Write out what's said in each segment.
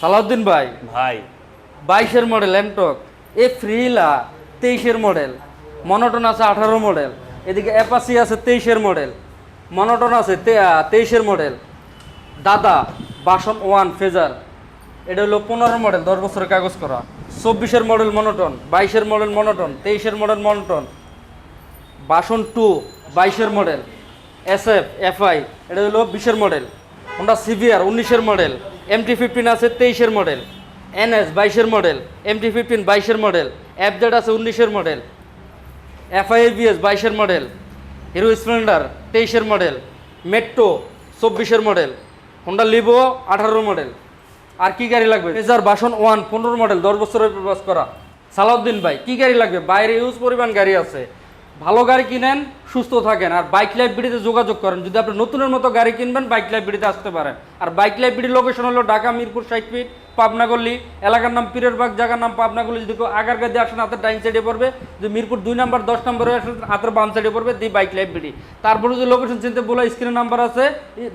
সালাউদ্দিন ভাই? ভাই। বাইশের মডেল এমটক এ ফ্রিলা তেইশের মডেল মনোটন আছে আঠারো মডেল এদিকে অ্যাপাসি আছে তেইশের মডেল মনোটন আছে তেইশের মডেল দাদা বাসন ওয়ান ফেজার এটা হলো পনেরো মডেল দশ বছরের কাগজ করা। চব্বিশের মডেল মনোটন বাইশের মডেল মনোটন তেইশের মডেল মনোটন বাসন টু বাইশের মডেল এস এফ এফআই এটা হলো বিশের মডেল হোন্ডা সিভিআর উনিশের মডেল এমটি ফিফটিন আছে তেইশের মডেল এনএস বাইশের মডেল এমটি ফিফটিন বাইশের মডেল এফজেড আছে উনিশের মডেল এফআইএবিএস বাইশের মডেল হিরো স্প্লেন্ডার তেইশের মডেল মেট্রো চব্বিশের মডেল হোন্ডা লিভো আঠারো মডেল আর কি গাড়ি লাগবে? ফেজার বাসন ওয়ান পনেরো মডেল দশ বছরের প্রবাস করা। সালাউদ্দিন ভাই, কি গাড়ি লাগবে? বাইরে ইউজ পরিমাণ গাড়ি আছে। ভালো গাড়ি কিনেন সুস্থ থাকেন। আর বাইক লাইফ বিডিতে যোগাযোগ করেন। যদি আপনি নতুনের মতো গাড়ি কিনবেন বাইক লাইফ বিডিতে আসতে পারেন। আর বাইক লাইফ বিডির লোকেশন হলো ঢাকা মিরপুর ষাট ফিট পাবনাগল্লি এলাকার নাম পীরের বাগ জায়গার নাম পাবনাগল্লি যদি কেউ আগার গাড়ি আসেন হাতের ডাইন সাইডে পড়বে। যদি মিরপুর দুই নাম্বার দশ নম্বরে আসেন হাতের বাম সাইডে পড়বে দি বাইক বিডি তারপরে যদি লোকেশন চিনতে বলে স্ক্রিনে নাম্বার আছে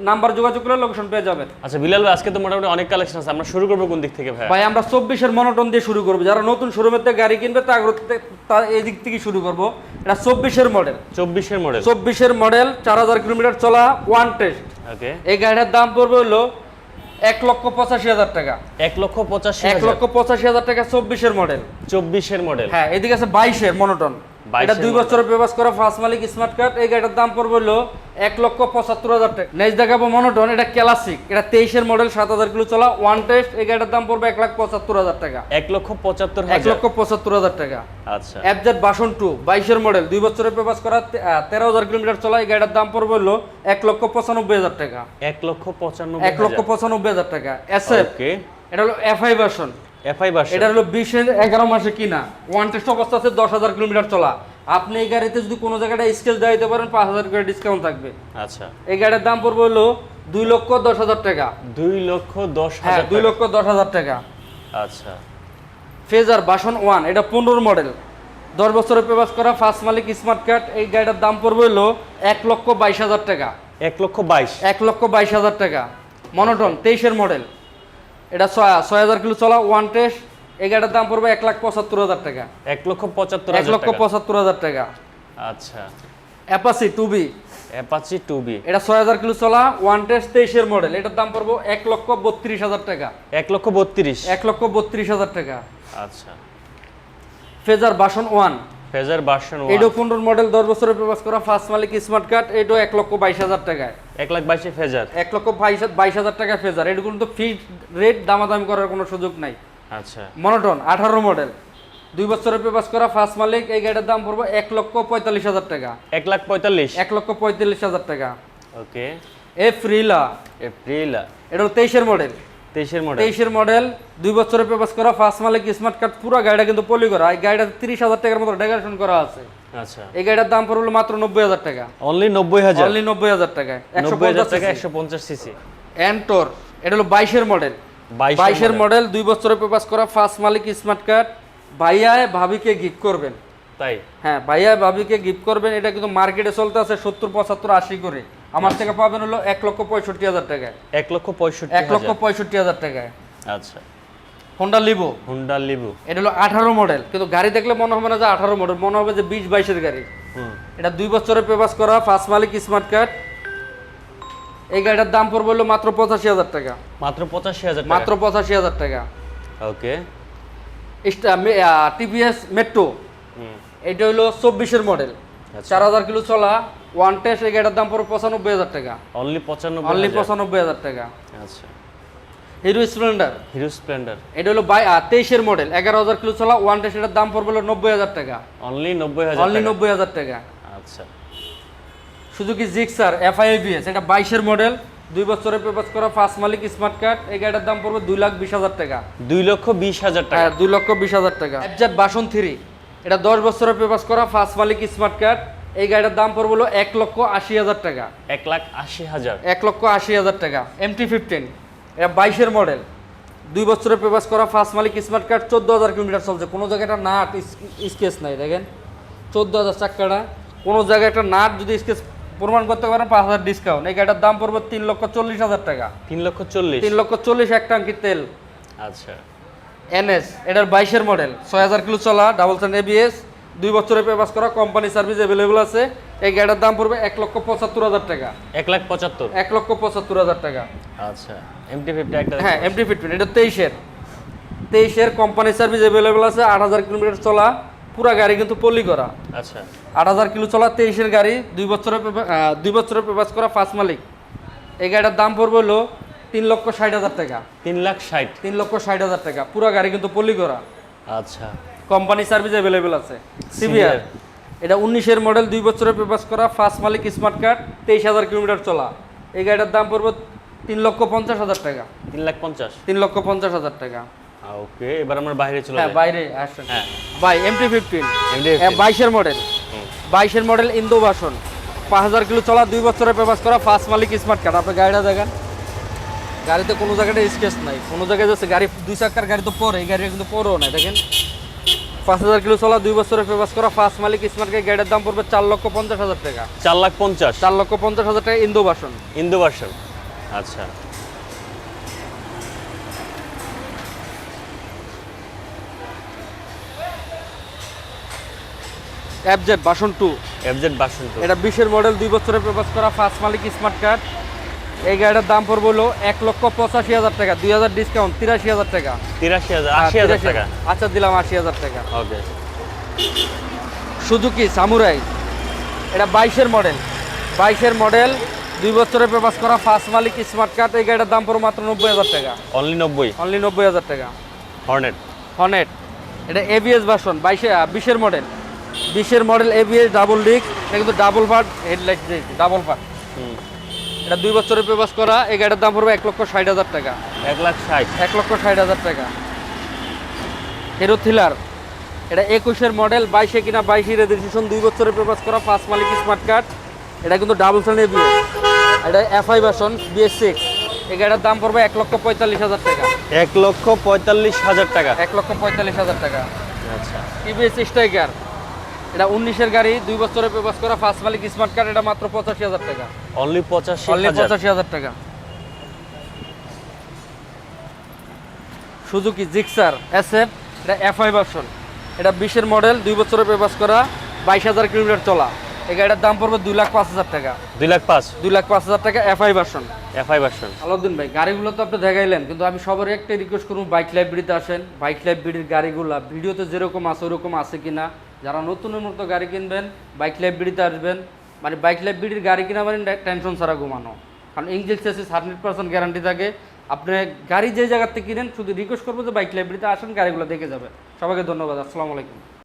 নাম্বার যোগাযোগ করলে লোকেশন পেয়ে যাবেন। আচ্ছা বিলাল ভাই আজকে তো মোটামুটি অনেক কালেকশন আছে। আমরা শুরু করব কোন দিক থেকে ভাই ভাই আমরা চব্বিশের মনোটন দিয়ে শুরু করব। যারা নতুন শোরুমের থেকে গাড়ি কিনবে তা এই দিক থেকে শুরু করব। এটা চব্বিশের মডেল চব্বিশের মডেল চব্বিশের মডেল চার হাজার কিলোমিটার চলা ওয়ান টেস্ট ওকে এই গাড়িটার দাম পড়বে হলো এক লক্ষ পঁচাশি হাজার টাকা। এক লক্ষ পঁচাশি এক লক্ষ পঁচাশি হাজার টাকা চব্বিশের মডেল চব্বিশের মডেল হ্যাঁ এদিকে আছে বাইশের মনোটন 22 এটা দুই। বছরের পেপাস করা ফার্স্ট মালিক স্মার্ট কার্ড এই গাড়িটার দাম পড়বে হলো এক লক্ষ পঁচাত্তর হাজার টাকা। নেক্সট দেখাবো মনোটন এটা ক্লাসিক এটা তেইশের মডেল সাত হাজার কিলো চলা ওয়ান টেস্ট এই গাড়িটার দাম পড়বে এক লাখ পঁচাত্তর হাজার টাকা। এক লক্ষ পঁচাত্তর এক লক্ষ পঁচাত্তর হাজার টাকা। আচ্ছা। অ্যাপজেট বাসন টু বাইশের মডেল দুই বছরের পেপাস করা তেরো হাজার কিলোমিটার চলা এই গাড়িটার দাম পড়বে হলো এক লক্ষ পঁচানব্বই হাজার টাকা। এক লক্ষ পঁচানব্বই এক লক্ষ পঁচানব্বই হাজার টাকা। এসএফ ওকে এটা হলো এফআই ভার্সন এফআই বাস এটা হলো বিশের এগারো মাসে কিনা। ওয়ান টেস্ট অবস্থা আছে দশ হাজার কিলোমিটার চলা। আপনি এই গাড়িতে যদি কোনো জায়গাটা স্কেচ দেওয়া দিতে পারেন পাঁচ হাজার করে ডিসকাউন্ট থাকবে। আচ্ছা। এই গাড়ির দাম পড়বে হলো দুই লক্ষ দশ হাজার টাকা। দুই লক্ষ দশ হ্যাঁ হাজার দুই লক্ষ দশ হাজার টাকা। আচ্ছা। ফেজার বাসন ওয়ান এটা পনেরো মডেল দশ বছরের পেপাস করা ফার্স্ট মালিক স্মার্ট কার্ড এই গাড়িটার দাম পড়বে হলো এক লক্ষ বাইশ হাজার টাকা। এক লক্ষ বাইশ। এক লক্ষ বাইশ হাজার টাকা। মনোটন তেইশের মডেল এটা ছয় হাজার কিলো চলা ওয়ান টেস্ট এই গাড়িটার দাম পড়বে এক লাখ পঁচাত্তর হাজার টাকা। এক লক্ষ পঁচাত্তর এক লক্ষ। পঁচাত্তর হাজার টাকা। আচ্ছা। Apache two B Apache two B এটা ছয় হাজার কিলো চলা ওয়ান টেস্ট তেইশের মডেল এটার দাম পড়ব এক লক্ষ বত্রিশ হাজার টাকা। এক লক্ষ বত্রিশ। এক লক্ষ বত্রিশ হাজার টাকা। আচ্ছা। ফেজার বাসন ওয়ান ফেজার বাসন এইটাও পনেরো মডেল দশ বছরের প্রবাস করা ফার্স্ট মালিক স্মার্ট কার্ড এটাও এক লক্ষ বাইশ হাজার টাকায়। এক লাখ বাইশে ফেজার। এক লক্ষ বাইশ বাইশ হাজার টাকা ফেজার। এটা কিন্তু ফিক্সড রেট দামাদামি করার কোনো সুযোগ নাই। আচ্ছা। মনোটন আঠারো মডেল দুই বছরের পেপাস করা ফার্স্ট মালিক এই গাড়ির দাম পড়বে এক লক্ষ পঁয়তাল্লিশ হাজার টাকা। এক লাখ পঁয়তাল্লিশ। এক লক্ষ পঁয়তাল্লিশ হাজার টাকা। ওকে এ ফ্রিলা এটা তেইশের মডেল তেইশের মডেল তেইশের মডেল দুই বছরের পেপাস করা ফার্স্ট মালিক স্মার্ট কার্ড পুরো গাড়িটা কিন্তু পলি করা। এই গাড়িটা তিরিশ হাজার টাকার মতো ডেকোরেশন করা আছে। আচ্ছা। এই গাড়িটার দাম পড়ল মাত্র নব্বই হাজার টাকা। অনলি নব্বই হাজার? অনলি নব্বই হাজার টাকা একশো হাজার টাকা একশো পঞ্চাশ সিসি এন্টোর এটা হলো বাইশের মডেল বাইশের মডেল দুই বছরের পেপাস করা ফার্স্ট মালিক স্মার্ট কার্ড ভাইয়ায় ভাবিকে গিফট করবেন। তাই? হ্যাঁ ভাইয়ায় ভাবিকে গিফট করবেন। এটা কিন্তু মার্কেটে চলতে আছে সত্তর পঁচাত্তর আশি করে। আমার থেকে পাবেন হলো এক লক্ষ পঁয়ষট্টি হাজার টাকায় এক লক্ষ পঁয়ষট্টি এক লক্ষ পঁয়ষট্টি হাজার টাকায় আচ্ছা। হোন্ডা লিভো হুন্ডা লিবু এটা হলো আঠারো মডেল কিন্তু গাড়ি দেখলে মনে হবে না যে আঠারো মডেল মনে হবে যে বিশ বাইশের গাড়ি। হুম। এটা দুই বছরের পেপাস করা ফার্স্ট মালিক স্মার্ট কার্ড এই গাড়িটার দাম পড়বে হলো মাত্র পঁচাশি হাজার টাকা। মাত্র পঁচাশি হাজার মাত্র পঁচাশি হাজার টাকা। ওকে। টিভিএস মেট্রো হুম। এটা হলো চব্বিশের মডেল। চার হাজার কিলো চলা ওয়ান টেস্ট এই গাড়িটার দাম পড়বে পঁচানব্বই হাজার টাকা। অনলি পঁচানব্বই অনলি। পঁচানব্বই হাজার টাকা। আচ্ছা। হিরো স্প্লেন্ডার হিরো স্প্লেন্ডার এটা হলো বাই তেইশের মডেল এগারো হাজার কিলো চলা ওয়ান টেস্ট এটার দাম পড়বে হলো নব্বই হাজার টাকা। অনলি নব্বই হাজার অনলি টাকা। নব্বই হাজার টাকা। আচ্ছা। সুজুকি জিক্সার এফআইবিএস এটা বাইশের মডেল দুই বছরের পেপার করা ফার্স্ট মালিক স্মার্ট কার্ড এই গাড়িটার দাম পড়বে দুই লাখ বিশ হাজার টাকা। দুই লক্ষ বিশ হাজার টাকা। হ্যাঁ দুই লক্ষ বিশ হাজার টাকা। বাসন থ্রি এটা দশ বছরের পেপাস করা ফার্স্ট মালিক স্মার্ট কার্ড এই গাড়িটার দাম পড়বে হলো এক লক্ষ আশি হাজার টাকা। এক লাখ আশি হাজার। এক লক্ষ আশি হাজার টাকা। এমটি ফিফটিন এটা বাইশের মডেল দুই বছরের পেপাস করা ফার্স্ট মালিক স্মার্ট কার্ড চোদ্দ হাজার কিলোমিটার চলছে। কোনো জায়গায় একটা নাট স্কেচ নাই দেখেন। চোদ্দ হাজার চাক্কাটা। কোনো জায়গায় একটা নাট যদি স্কেচ প্রমাণ করতে পারেন পাঁচ হাজার ডিসকাউন্ট এই গাড়িটার দাম পড়বে তিন লক্ষ চল্লিশ হাজার টাকা। তিন লক্ষ চল্লিশ। তিন লক্ষ চল্লিশ এক টাঙ্কি তেল। আচ্ছা। এনএস এটার বাইশের মডেল ছয় হাজার কিলো চলা ডাবল সেন এবিএস দুই বছরের পেপাস করা কোম্পানি সার্ভিস অ্যাভেলেবল আছে। এই গাড়িটার দাম পড়বে এক লক্ষ পঁচাত্তর হাজার টাকা। এক লাখ পঁচাত্তর? এক লক্ষ পঁচাত্তর হাজার টাকা। আচ্ছা এমটি ফিফটি একটা হ্যাঁ এমটি ফিফটিন এটা তেইশের। তেইশের কোম্পানি সার্ভিস অ্যাভেলেবল আছে আট হাজার কিলোমিটার চলা পুরা গাড়ি কিন্তু পল্লি করা। আচ্ছা। আট হাজার কিলো চলা তেইশের গাড়ি দুই আহ, দুই বছরের পেপাস করা ফার্স্ট মালিক। এই গাড়িটার দাম পড়বে হলো তিন লক্ষ ষাট হাজার টাকা। তিন লাখ ষাট। তিন লক্ষ ষাট হাজার টাকা। পুরা গাড়ি কিন্তু পল্লি করা। আচ্ছা। কোম্পানি সার্ভিস অ্যাভেলেবেল আছে। সিবিআর এটা উনিশের মডেল দুই বছরের পেপাস করা ফার্স্ট মালিক স্মার্ট কার্ড তেইশ হাজার কিলোমিটার চলা। এই গাড়িটার দাম পড়বে তিন লক্ষ পঞ্চাশ হাজার টাকা। তিন লাখ পঞ্চাশ। তিন লক্ষ পঞ্চাশ হাজার টাকা। ওকে এবার আমরা বাইরে চলে হ্যাঁ বাইরে আসেন হ্যাঁ। বাই এমটি ফিফটিন বাইশের মডেল বাইশের মডেল ইন্দো বাসন পাঁচ হাজার কিলো চলা দুই বছরের পেপাস করা ফার্স্ট মালিক স্মার্ট কার্ড আপনি গাড়িটা দেখেন। গাড়িতে কোনো জায়গাটা স্কেচ নাই। কোনো জায়গায় যাচ্ছে গাড়ি দুই চাকার গাড়ি তো পরে এই গাড়ি কিন্তু পরেও নাই দেখেন। পাঁচ হাজার কিলো চলা দুই বছরের পেপাস করা ফার্স্ট মালিক স্মার্ট কার্ড গাড়ির দাম পড়বে চার লক্ষ পঞ্চাশ হাজার টাকা। চার লাখ পঞ্চাশ? চার লক্ষ পঞ্চাশ হাজার টাকা ইন্দো বাসন ইন্দো ভার্সন আচ্ছা। অ্যাপজেট বাসন টু এফজেড বাসন তো এটা বিশের মডেল দুই বছরের পেপাস করা ফার্স্ট মালিক স্মার্ট কার্ড এই গাড়িটার দাম পড়বে হলো এক লক্ষ পঁচাশি হাজার টাকা। দুই হাজার ডিসকাউন্ট তিরাশি হাজার টাকা। তিরাশি হাজার হ্যাঁ, আশি হাজার টাকা। আচ্ছা দিলাম আশি হাজার টাকা। Okay Suzuki Samurai. এটা বাইশের মডেল বাইশের মডেল দুই বছরের পেপাস করা ফার্স্ট মালিক স্মার্ট কার্ড এই গাড়িটার দাম পড়বে মাত্র নব্বই হাজার টাকা। অনলি নব্বই? অনলি নব্বই হাজার টাকা। হর্নেট হনেট এটা এবিএস ভার্সন বাইশে বিশের মডেল বিশের মডেল এবিএস ডাবল ডিস্ক এটা কিন্তু double part headlight double part এটা দুই বছরের পেপাস করা এই গাড়ির দাম পড়বে এক লক্ষ ষাট হাজার টাকা। এক লাখ ষাট। এক লক্ষ ষাট হাজার টাকা। হিরো থ্রিলার এটা একুশের মডেল বাইশে কিনা বাইশে রেজিস্ট্রেশন দুই বছরের পেপাস করা পাঁচ মালিক স্মার্ট কার্ড এটা কিন্তু ডাবল সেনের বিএস এটা এফআই ভার্সন বিএস সিক্স এই গাড়ির দাম পড়বে এক লক্ষ পঁয়তাল্লিশ হাজার টাকা। এক লক্ষ পঁয়তাল্লিশ হাজার টাকা। এক লক্ষ পঁয়তাল্লিশ হাজার টাকা। আচ্ছা। টিভিএস স্ট্রাইকার এটা উনিশের গাড়ি দুই বছরের পেপাস করা ফার্স্ট মালিক স্মার্ট কার্ড এটা মাত্র পঁচাশি হাজার টাকা। অনলি পঁচাশি অনলি পঁচাশি হাজার টাকা। সুজুকি জিক্সার এসএফ এটা এফ আই ভার্সন এটা বিশের মডেল দুই বছরের পেপাস করা বাইশ হাজার কিলোমিটার চলা। এই গাড়িটার দাম পড়বে দুই লাখ পাঁচ হাজার টাকা। দুই লাখ পাঁচ? দুই লাখ পাঁচ হাজার টাকা F FI version FI version Alauddin ভাই গাড়িগুলো তো আপনি দেখাইলেন কিন্তু আমি সবার একটাই রিকোয়েস্ট করব বাইক লাইব্রেরিতে আসেন। বাইক লাইব্রেরির গাড়িগুলো ভিডিওতে যেরকম আছে ওরকম আছে কিনা। যারা নতুনের মতো গাড়ি কিনবেন বাইক লাইব্রেরিতে আসবেন মানে বাইক লাইব্রেরির গাড়ি কিনা মানে টেনশন ছাড়া ঘুমানো। কারণ engine chassis hundred percent guarantee থাকে। আপনি গাড়ি যে জায়গাতে কিনেন, শুধু রিকোয়েস্ট করব যে বাইক লাইব্রেরিতে আসেন, গাড়িগুলো দেখে যাবে। সবাইকে ধন্যবাদ, আসসালামু আলাইকুম।